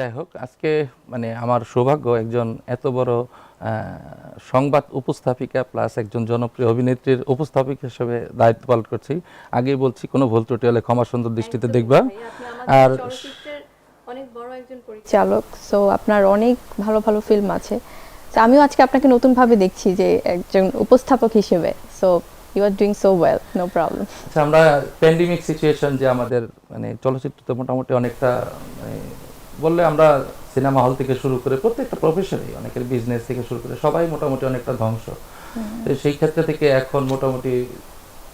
যাই হোক আজকে মানে আমার সৌভাগ্য একজন এত বড় সংবাদ উপস্থাপিকা প্লাস একজন জনপ্রিয় অভিনেত্রীর উপস্থাপিকা হিসেবে দায়িত্ব পালন করছি। আগেই বলছি কোনো ভুল ত্রুটি হলে ক্ষমা সুন্দর দৃষ্টিতে দেখবা। আর চলচ্চিত্রের অনেক বড় একজন পরিচালক। সো আপনার অনেক ভালো ভালো ফিল্ম আছে। তো আমিও আজকে আপনাকে নতুনভাবে দেখছি যে একজন উপস্থাপক হিসেবে। So you are doing so well no problem আমরা প্যান্ডেমিক সিচুয়েশন যে আমাদের মানে চলচ্চিত্রতে মোটামুটি অনেকটা মানে বললে আমরা সিনেমা হল থেকে শুরু করে প্রত্যেকটা প্রফেশনে অনেকের বিজনেস থেকে শুরু করে সবাই মোটামুটি অনেকটা ধ্বংস। তো সেই ক্ষেত্রে থেকে এখন মোটামুটি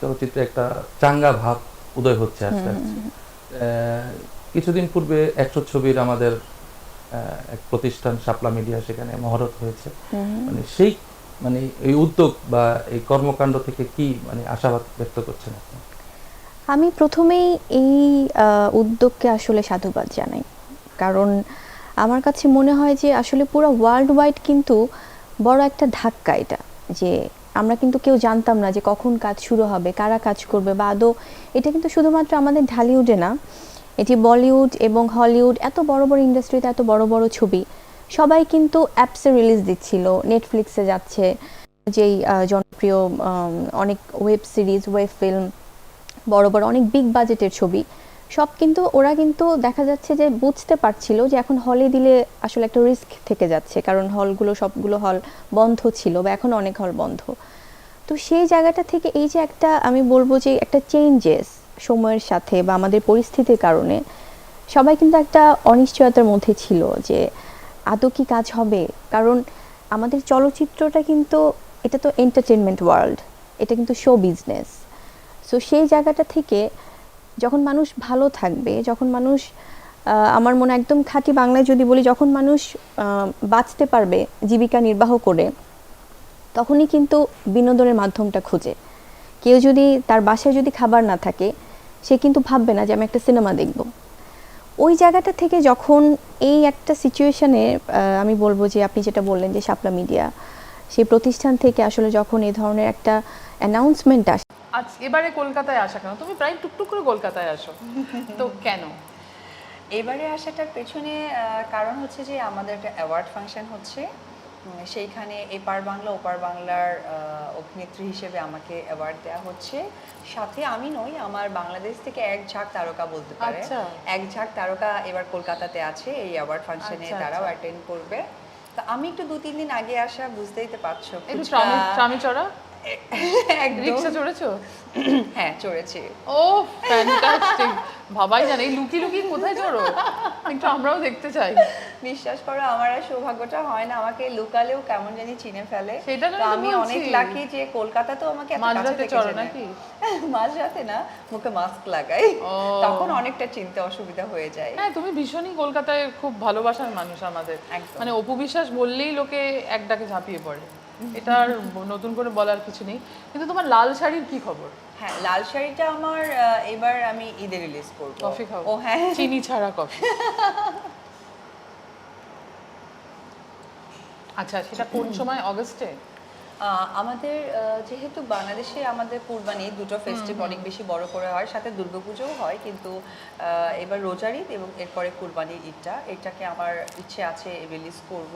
চলচ্চিত্রে একটা চাঙ্গা ভাব উদয় হচ্ছে আস্তে আস্তে। কিছুদিন পূর্বে একশো ছবির আমাদের এক প্রতিষ্ঠান শাপলা মিডিয়া সেখানে মহরত হয়েছে। মানে সেই মানে এই উদ্যোগ বা এই কর্মকাণ্ড থেকে কি মানে আশাবাদ ব্যক্ত করছেন আপনি? আমি প্রথমেই এই উদ্যোগকে আসলে সাধুবাদ জানাই। কারণ আমার কাছে মনে হয় যে আসলে পুরো ওয়ার্ল্ড ওয়াইড কিন্তু বড় একটা ধাক্কা এটা, যে আমরা কিন্তু কেউ জানতাম না যে কখন কাজ শুরু হবে, কারা কাজ করবে বা আদৌ এটা কিন্তু শুধুমাত্র আমাদের ঢালিউডে না, এটি বলিউড এবং হলিউড এত বড় বড় ইন্ডাস্ট্রিতে এত বড় বড় ছবি, সবাই কিন্তু অ্যাপসে রিলিজ দিচ্ছিল নেটফ্লিক্সে যাচ্ছে, যেই জনপ্রিয় অনেক ওয়েব সিরিজ ওয়েব ফিল্ম বড় বড়, অনেক বিগ বাজেটের ছবি সব কিন্তু ওরা কিন্তু দেখা যাচ্ছে যে বুঝতে পারছিল যে এখন হলে দিলে আসলে একটা রিস্ক থেকে যাচ্ছে। কারণ হলগুলো সবগুলো হল বন্ধ ছিল বা এখন অনেক হল বন্ধ। তো সেই জায়গাটা থেকে এই যে একটা আমি বলব যে একটা চেঞ্জেস সময়ের সাথে বা আমাদের পরিস্থিতির কারণে, সবাই কিন্তু একটা অনিশ্চয়তার মধ্যে ছিল যে আদৌ কি কাজ হবে? কারণ আমাদের চলচ্চিত্রটা কিন্তু, এটা তো এন্টারটেনমেন্ট ওয়ার্ল্ড এটা কিন্তু শো বিজনেস সো সেই জায়গাটা থেকে যখন মানুষ ভালো থাকবে, যখন মানুষ আমার মনে একদম খাঁটি বাংলায় যদি বলি, যখন মানুষ বাঁচতে পারবে জীবিকা নির্বাহ করে, তখনই কিন্তু বিনোদনের মাধ্যমটা খুঁজে। কেউ যদি তার বাসায় যদি খাবার না থাকে, সে কিন্তু ভাববে না যে আমি একটা সিনেমা দেখব। ওই জায়গাটা থেকে যখন এই একটা সিচুয়েশানে আমি বলব যে আপনি যেটা বললেন যে শাপলা মিডিয়া, সেই প্রতিষ্ঠান থেকে আসলে যখন এই ধরনের একটা অ্যানাউন্সমেন্ট আসে আজ এবারে কলকাতায় আসা কেন? তুমি প্রায় টুকটুক করে কলকাতায় আসো। তো কেন? এবারে আসাটার পেছনে কারণ হচ্ছে যে আমাদের একটা অ্যাওয়ার্ড ফাংশন হচ্ছে। সেইখানে এপার বাংলা ওপার বাংলার অভিনেত্রী হিসেবে আমাকে অ্যাওয়ার্ড দেওয়া হচ্ছে। সাথে আমি নই আমার বাংলাদেশ থেকে এক ঝাঁক তারকা বলতে পারে। আচ্ছা। এক ঝাঁক তারকা এবার কলকাতাতে আছে এই অ্যাওয়ার্ড ফাংশনে আচ্ছা, তারাও আচ্ছা। অ্যাটেন্ড করবে। তা আমি একটু দু তিন দিন আগে আসা বুঝতেই তো পারছ রিক্সা চড়েছো? হ্যাঁ চড়েছি। ও ফ্যান্টাস্টিক ভাবাই জানে এই লুকি লুকি কোথায় চড়ো? একটু আমরাও দেখতে চাই। বিশ্বাস করো আমার আর সৌভাগ্যটা হয় না আমাকে লুকালেও কেমন জানি চিনে ফেলে। সেটা তো আমি অনেক লাকি যে কলকাতাতেও আমাকে এত মাঝরাতে চড়ো। নাকি? মাঝরাতে না মুখে মাস্ক লাগাই। তখন অনেকটা চিনতে অসুবিধা হয়ে যায়। হ্যাঁ তুমি ভীষণই কলকাতায় খুব ভালোবাসার মানুষ আমাদের। মানে অপু বিশ্বাস বললেই লোকে এক ডাকে ঝাঁপিয়ে পড়ে। এটা আর নতুন করে বলার কিছু নেই। কিন্তু তোমার লাল শাড়ির কি খবর? হ্যাঁ লাল শাড়িটা আমার এবার আমি ঈদে রিলিজ করব। কফি ও হ্যাঁ। চিনি ছাড়া কফি। আচ্ছা সেটা কোন সময়? অগস্টে? আমাদের যেহেতু বাংলাদেশে আমাদের কুরবানি দুটো ফেস্টিভ অনেক বেশি বড় করে হয় সাথে দুর্গাপুজোও হয় কিন্তু এবার রোজার ঈদ এবং এরপরে কুরবানির ঈদটা এটাকে আমার ইচ্ছে আছে রিলিজ করব।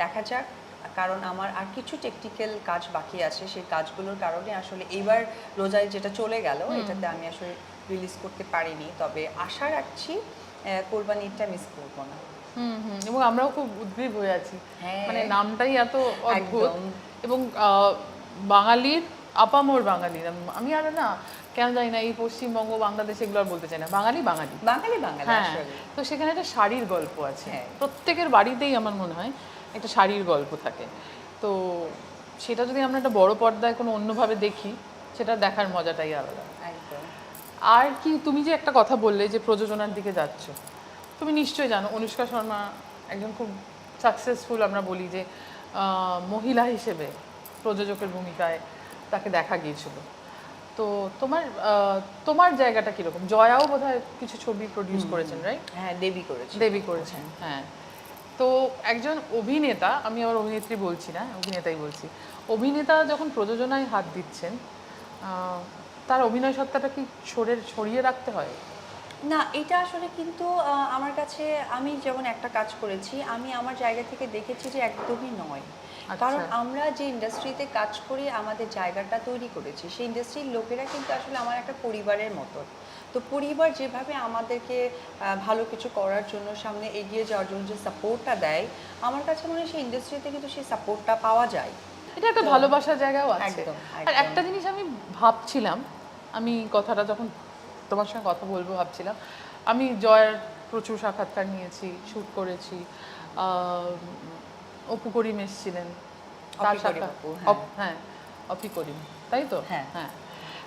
দেখা যাক কারণ আমার আর কিছু টেকনিক্যাল কাজ বাকি আছে সেই কাজগুলোর কারণে আসলে এইবার ঈদ যেটা চলে গেল এটাতে আমি আসলে রিলিজ করতে পারিনি। তবে আশা রাখছি আহ, কোরবানি ঈদটা মিস করব না। এবং আমরাও খুব উদ্গ্রীব হয়ে আছি। হ্যাঁ। মানে নামটাই এত অদ্ভুত। এবং বাঙালির আপামোর বাঙালির আম- আমি আর না কেন জানি না এই পশ্চিমবঙ্গ বাংলাদেশ এগুলো আর বলতে চাই না। বাঙালি বাঙালি। বাঙালি বাঙালি হ্যাঁ। তো সেখানে একটা শাড়ির গল্প আছে। হ্যাঁ। প্রত্যেকের বাড়িতেই আমার মনে হয় একটা শাড়ির গল্প থাকে। তো সেটা যদি আমরা একটা বড় পর্দায় কোনো অন্যভাবে দেখি সেটা দেখার মজাটাই আলাদা। আর কি তুমি যে একটা কথা বললে যে প্রযোজনার দিকে যাচ্ছ তুমি নিশ্চয়ই জানো অনুষ্কা শর্মা একজন খুব সাকসেসফুল আমরা বলি যে মহিলা হিসেবে প্রযোজকের ভূমিকায় তাকে দেখা গিয়েছিল। তো তোমার তোমার জায়গাটা কীরকম? জয়াও বোধহয় কিছু ছবি প্রডিউস করেছেন রাইট হ্যাঁ দেবী করেছেন। দেবী করেছেন হ্যাঁ। তো একজন অভিনেতা, আমি আমার অভিনেত্রী বলছি না, অভিনেতাই বলছি। অভিনেতা যখন প্রযোজনায় হাত দিচ্ছেন তার অভিনয় সত্তাটা কি ছড়ে, ছড়িয়ে রাখতে হয়? না এটা আসলে কিন্তু আমার কাছে আমি যেমন একটা কাজ করেছি আমি আমার জায়গা থেকে দেখেছি যে একদমই নয় আচ্ছা। কারণ আমরা যে ইন্ডাস্ট্রিতে কাজ করি আমাদের জায়গাটা তৈরি করেছি সেই ইন্ডাস্ট্রির লোকেরা কিন্তু আসলে আমার একটা পরিবারের মতো তো পরিবার যেভাবে আমাদেরকে ভালো কিছু করার জন্য সামনে এগিয়ে যাওয়ার জন্য যে সাপোর্টটা দেয় আমার কাছে মনে হয় সেই ইন্ডাস্ট্রিতে কিন্তু সেই সাপোর্টটা পাওয়া যায় এটা একটা ভালোবাসার জায়গাও আছে একদম, আর একদম। একটা জিনিস আমি ভাবছিলাম আমি কথাটা যখন তোমার সঙ্গে কথা বলব ভাবছিলাম। আমি জয়ের প্রচুর সাক্ষাৎকার নিয়েছি শ্যুট করেছি অপু করিম এসেছিলেন। তার সাক্ষাৎ হ্যাঁ। অপ- হ্যাঁ করিম তাই তো? হ্যাঁ। হ্যাঁ।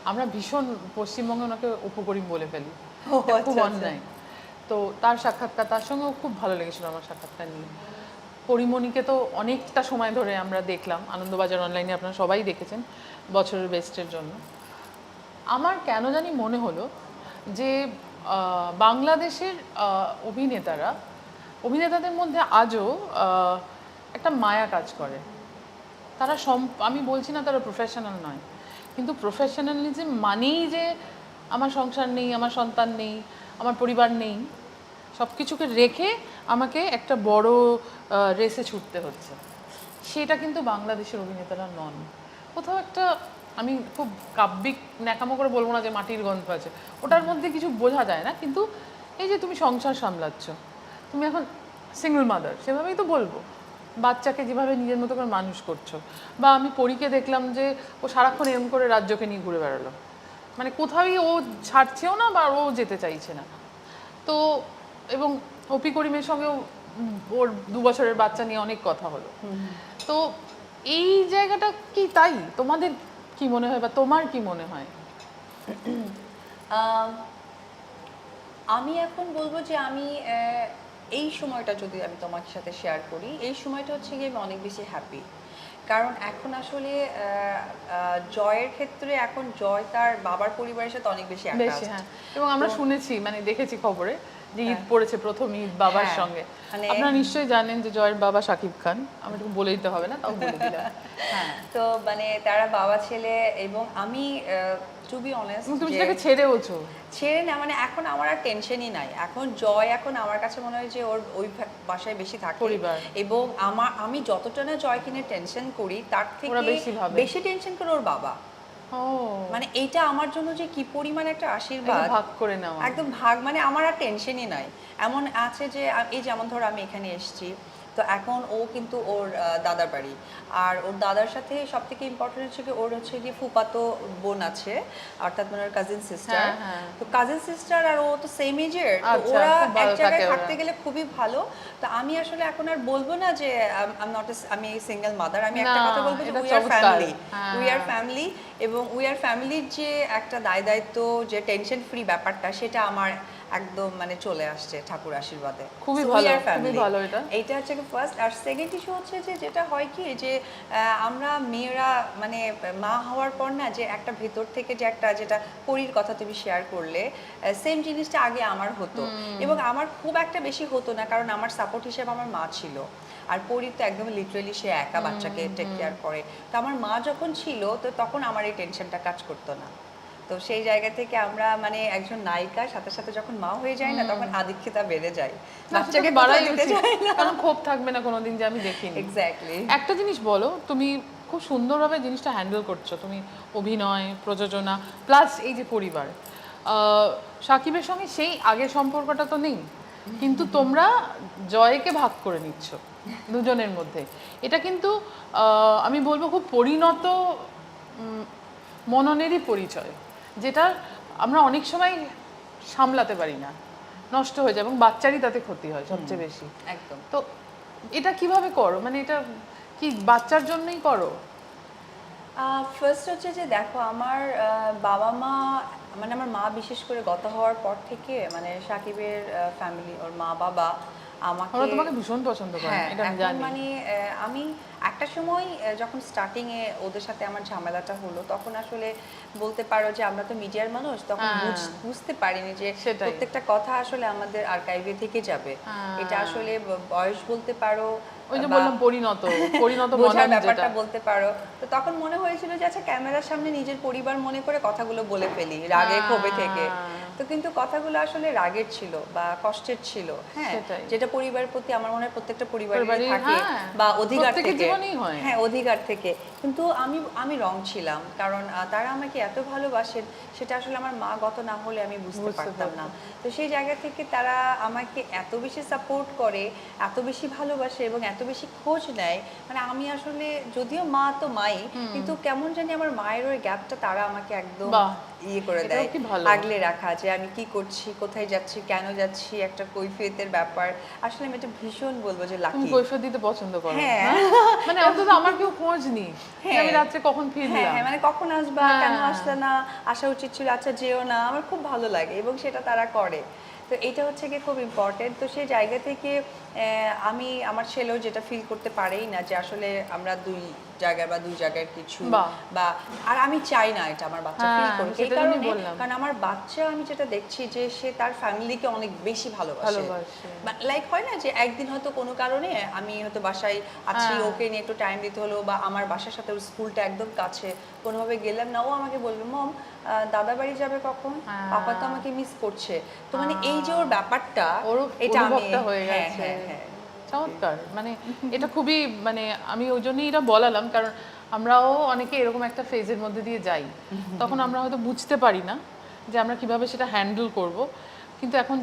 আমরা ভীষণ পশ্চিমবঙ্গে ওনাকে অপু করিম বলে ফেলি। খুব আচ্ছা, আচ্ছা। অন্যায়। তো তার সাক্ষাৎকার তার সঙ্গেও খুব ভালো লেগেছিল আমার সাক্ষাৎকার নিয়ে। পরিমণিকে তো অনেকটা সময় ধরে আমরা দেখলাম আনন্দবাজার অনলাইনে আপনারা সবাই দেখেছেন বছরের বেস্টের জন্য। আমার কেন জানি মনে হলো যে বাংলাদেশের অভিনেতারা, অভিনেতাদের মধ্যে আজও একটা মায়া কাজ করে। তারা সম, আমি বলছি না তারা প্রফেশনাল নয়, কিন্তু প্রফেশনালিজম মানেই যে আমার সংসার নেই, আমার সন্তান নেই, আমার পরিবার নেই সব কিছুকে রেখে আমাকে একটা বড় রেসে ছুটতে হচ্ছে। সেটা কিন্তু বাংলাদেশের অভিনেতারা নন। কোথাও একটা আমি খুব কাব্যিক ন্যাকামো করে বলব না যে মাটির গন্ধ আছে। ওটার মধ্যে কিছু বোঝা যায় না কিন্তু এই যে তুমি সংসার সামলাচ্ছ তুমি এখন সিঙ্গল মাদার সেভাবেই তো বলব। বাচ্চাকে যেভাবে নিজের মতো করে মানুষ করছ বা আমি পরীকে দেখলাম যে ও সারাক্ষণ এরম করে রাজ্যকে নিয়ে ঘুরে বেড়ালো। মানে কোথাওই ও ছাড়ছেও না বা ও যেতে চাইছে না। তো এবং অপি করিমের সঙ্গেও ওর দু বছরের বাচ্চা নিয়ে অনেক কথা হলো। তো এই জায়গাটা কি তাই? তোমাদের কি মনে হয় বা তোমার কি মনে হয়? আমি এখন বলব যে আমি এই সময়টা যদি আমি তোমার সাথে শেয়ার করি এই সময়টা হচ্ছে গিয়ে আমি অনেক বেশি হ্যাপি কারণ এখন আসলে জয়ের ক্ষেত্রে এখন জয় তার বাবার পরিবারের সাথে অনেক বেশি বেশি হ্যাঁ। এবং আমরা শুনেছি মানে দেখেছি খবরে যে ঈদ পড়েছে প্রথম ঈদ বাবার হ্যাঁ, সঙ্গে। মানে- আপনারা নিশ্চয়ই জানেন যে জয়ের বাবা সাকিব খান। আমি একটু বলে দিতে হবে না তাও বলে দিলাম। হ্যাঁ তো মানে তারা বাবা ছেলে এবং আমি টু বি অনেস্ট তুমি সেটাকে ছেড়েওছো ছেড়ে না মানে এখন আমার আর টেনশনই নাই। এখন জয় এখন আমার কাছে মনে হয় যে ওর ওই বাসায় বেশি থাকে। পরিবার। এবং আমার আমি যতটা না জয় কিনে টেনশন করি তার থেকে বেশি টেনশন করে ওর বাবা। মানে এইটা আমার জন্য যে কি পরিমাণ একটা আশীর্বাদ ভাগ করে নেওয়া। একদম ভাগ মানে আমার আর টেনশনই নাই। এমন আছে যে এই যেমন ধরো আমি এখানে এসেছি তো এখন ও কিন্তু ওর দাদার বাড়ি। আর ওর দাদার সাথে সব থেকে ইম্পর্টেন্ট হচ্ছে কি ওর হচ্ছে গিয়ে ফুপাতো বোন আছে অর্থাৎ মানে ওর কাজিন সিস্টার হ্যাঁ, হ্যাঁ। তো কাজিন সিস্টার আর ও তো সেম এজের আচ্ছা, ওরা এক জায়গায় থাকতে গেলে খুবই ভালো। তো আমি আসলে এখন আর বলব না যে আই নট আমি সিঙ্গেল মাদার আমি একটা কথা বলব যে উই আর ফ্যামিলি হ্যাঁ, উই আর হ্যাঁ। ফ্যামিলি এবং উই আর ফ্যামিলির যে একটা দায় দায়িত্ব যে টেনশন ফ্রি ব্যাপারটা সেটা আমার একদম মানে চলে আসছে ঠাকুর আশীর্বাদে। খুবই ভালো, খুবই ভালো এটা। এইটা হচ্ছে ফার্স্ট আর সেকেন্ড ইস্যু হচ্ছে যে যেটা হয় কি যে আমরা মেয়েরা মানে মা হওয়ার পর না যে একটা ভেতর থেকে যে একটা যেটা পরীর কথা তুমি শেয়ার করলে সেম জিনিসটা আগে আমার হতো। এবং আমার খুব একটা বেশি হতো না কারণ আমার সাপোর্ট হিসেবে আমার মা ছিল। আর পরি তো একদম লিটারেলি সে একা বাচ্চাকে টেক কেয়ার করে। তো আমার মা যখন ছিল তো তখন আমার এই টেনশনটা কাজ করতো না। তো সেই জায়গা থেকে আমরা মানে একজন নায়িকার সাথে সাথে যখন মা হয়ে যায় না তখন আদিক্ষিতা বেড়ে যায় বাচ্চাকে বাড়াই দিতে চায় না। কারণ ক্ষোভ থাকবে না কোনোদিন যে আমি দেখিনি। এক্স্যাক্টলি একটা জিনিস বলো তুমি খুব সুন্দরভাবে জিনিসটা হ্যান্ডেল করছ। তুমি অভিনয় প্রযোজনা প্লাস এই যে পরিবার। আহ, সাকিবের সঙ্গে সেই আগের সম্পর্কটা তো নেই। কিন্তু তোমরা জয়কে ভাগ করে নিচ্ছ দুজনের মধ্যে। এটা কিন্তু আমি বলব খুব পরিণত মননেরই পরিচয়। যেটা আমরা অনেক সময় সামলাতে পারি না। নষ্ট হয়ে যায় এবং বাচ্চারই তাতে ক্ষতি হয় সবচেয়ে বেশি। একদম। তো এটা কীভাবে করো? মানে এটা কি বাচ্চার জন্যই করো? ফার্স্ট হচ্ছে যে দেখো আমার আহ, বাবা মা মানে আমার মা বিশেষ করে গত হওয়ার পর থেকে মানে সাকিবের ফ্যামিলি ওর মা বাবা আমাকে ওরা তোমাকে ভীষণ পছন্দ করে হ্যাঁ এটা আমি জানি মানে আমি একটা সময় যখন স্টার্টিং এ ওদের সাথে আমার ঝামেলাটা হলো তখন আসলে বলতে পারো যে আমরা তো মিডিয়ার মানুষ তখন হ্যাঁ। বুঝতে পারিনি যে প্রত্যেকটা কথা আসলে আমাদের আর্কাইভে থেকে যাবে হ্যাঁ। এটা আসলে বয়স বলতে পারো ওই যে বললাম পরিণত পরিণত বোঝার ব্যাপারটা বলতে পারো তো তখন মনে হয়েছিল যে আচ্ছা ক্যামেরার সামনে নিজের পরিবার মনে করে কথাগুলো বলে ফেলি রাগে ক্ষোভে থেকে। তো কিন্তু কথাগুলো আসলে রাগের ছিল বা কষ্টের ছিল হ্যাঁ যেটা পরিবারের প্রতি আমার মনে হয় প্রত্যেকটা পরিবারের, থাকে হ্যাঁ, বা অধিকার থেকে। হ্যাঁ। অধিকার থেকে। কিন্তু আমি আমি রং ছিলাম কারণ তারা আমাকে এত ভালোবাসেন সেটা আসলে আমার মা গত না হলে আমি বুঝতে পারতাম না। তো সেই জায়গা থেকে তারা আমাকে এত বেশি সাপোর্ট করে এত বেশি ভালোবাসে এবং এত বেশি খোঁজ নেয়। মানে আমি আসলে যদিও মা তো মাই কিন্তু কেমন জানি আমার মায়ের ওই গ্যাপটা তারা আমাকে একদম ইয়ে করে দেয় আগলে রাখা যে আমি কি করছি কোথায় যাচ্ছি কেন যাচ্ছি একটা কৈফিয়তের ব্যাপার। আসলে আমি এটা ভীষণ বলব যে লাকি কৈফিয়ত দিতে পছন্দ করো হ্যাঁ। মানে অন্তত আমার কেউ খোঁজ নি যে আমি হ্যাঁ। রাত্রে কখন হ্যাঁ ফিরলাম। হ্যাঁ, মানে কখন আসবা কেন হ্যাঁ। আসলে না আসা উচিত ছিল আচ্ছা যেও না আমার খুব ভালো লাগে এবং সেটা তারা করে। তো এটা হচ্ছে গিয়ে খুব ইম্পর্টেন্ট তো সেই জায়গা থেকে আমি আমার ছেলেও যেটা ফিল করতে পারেই না যে আসলে আমরা দুই জায়গায় বা দুই জায়গায় কিছু বা আর আমি চাই না এটা আমার বাচ্চা ফিল হ্যাঁ, করুক এই কারণে কারণ আমার বাচ্চা আমি যেটা দেখছি যে সে তার ফ্যামিলিকে অনেক বেশি ভালোবাসে। লাইক হয় না যে একদিন হয়তো কোনো কারণে আমি হয়তো বাসায় আছি হ্যাঁ। ওকে নিয়ে একটু টাইম দিতে হলো বা আমার বাসার সাথে ওর স্কুলটা একদম কাছে কোনোভাবে গেলাম না ও আমাকে বলবে মম দাদা বাড়ি যাবে কখন হ্যাঁ। পাপা তো আমাকে মিস করছে তো মানে এই যে ওর ব্যাপারটা এটা আমি হয়ে গেছে। চমৎকার। মানে এটা খুবই মানে আমি ওই জন্যই এটা বলালাম, কারণ আমরাও অনেকে এরকম একটা ফেজের মধ্যে দিয়ে যাই। তখন আমরা হয়তো বুঝতে পারি না যে আমরা কীভাবে সেটা হ্যান্ডেল করব। কিন্তু এখন